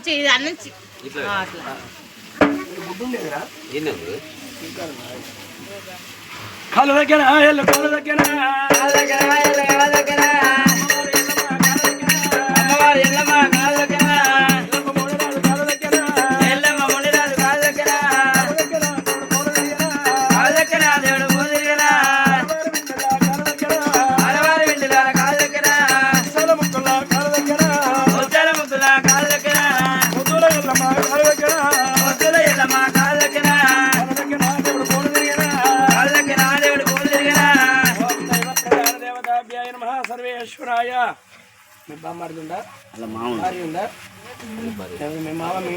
నుంచి ఇది అన్నం చి- ఇట్లా ఆ, అట్లా ఎన్ని ఉంది కాళ్ళ దగ్గర ఎల్లు కాళ్ళ దగ్గర సర్వేశ్వరాయ మీ బామ్మారిది ఉందా అలా మామూలు భార్య ఉందా మీ మామ మీ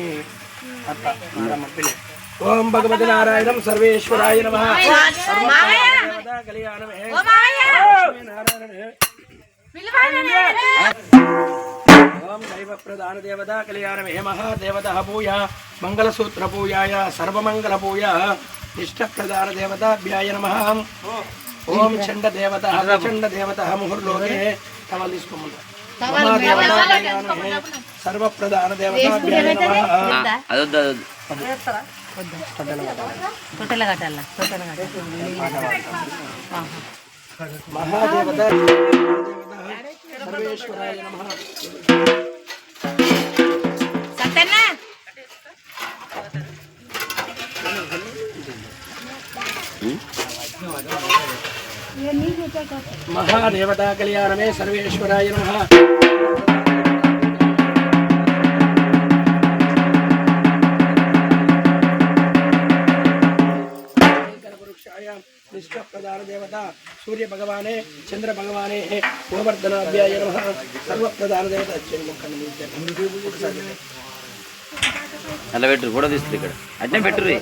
అత్త నారమ్మ పిల్లి ఓం భగవతి నారాయణం సర్వేశ్వరాయ నమ మావయ్య కళ్యాణమే ఓ మావయ్య నారాయణే పిలవాలనే. ఓం దైవ ప్రధాన దేవత కళ్యాణమే మహాదేవత పూయ మంగళసూత్ర పూయాయ సర్వమంగళ పూయ నిష్ట ప్రధాన దేవతాభ్యాయ నమ ఓం చండ దేవత చండ దేవత ముహుర్లోకే టవల్ తీసుకోమంట మహాదేవత కళ్యాణమే సర్వ ప్రధాన దేవతాభ్యాయ నమ. అదొద్దు తొట్టెల కట్టాల? తొట్టెల కట్టాల? ఆహా. మహాదేవత సర్వేశ్వరాయ నమ. महादेवता कल्याण में सर्वेश्वराय नमः। देवता सूर्य भगवाने चंद्र भगवाने गोवर्धनाभ्याय नमः। सर्वप्रधान देवता అలా పెట్టు ఫోటో తీస్తుంది ఇక్కడ. అట్నే పెట్టుర్రి.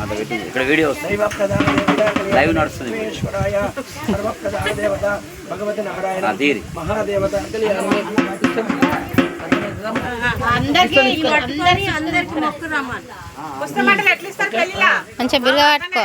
అట్లా పెట్టు ఇక్కడ వీడియో వస్తుంది. లైవ్ నడుస్తుంది తీరి. మంచిగా బిరుగా పట్టుకో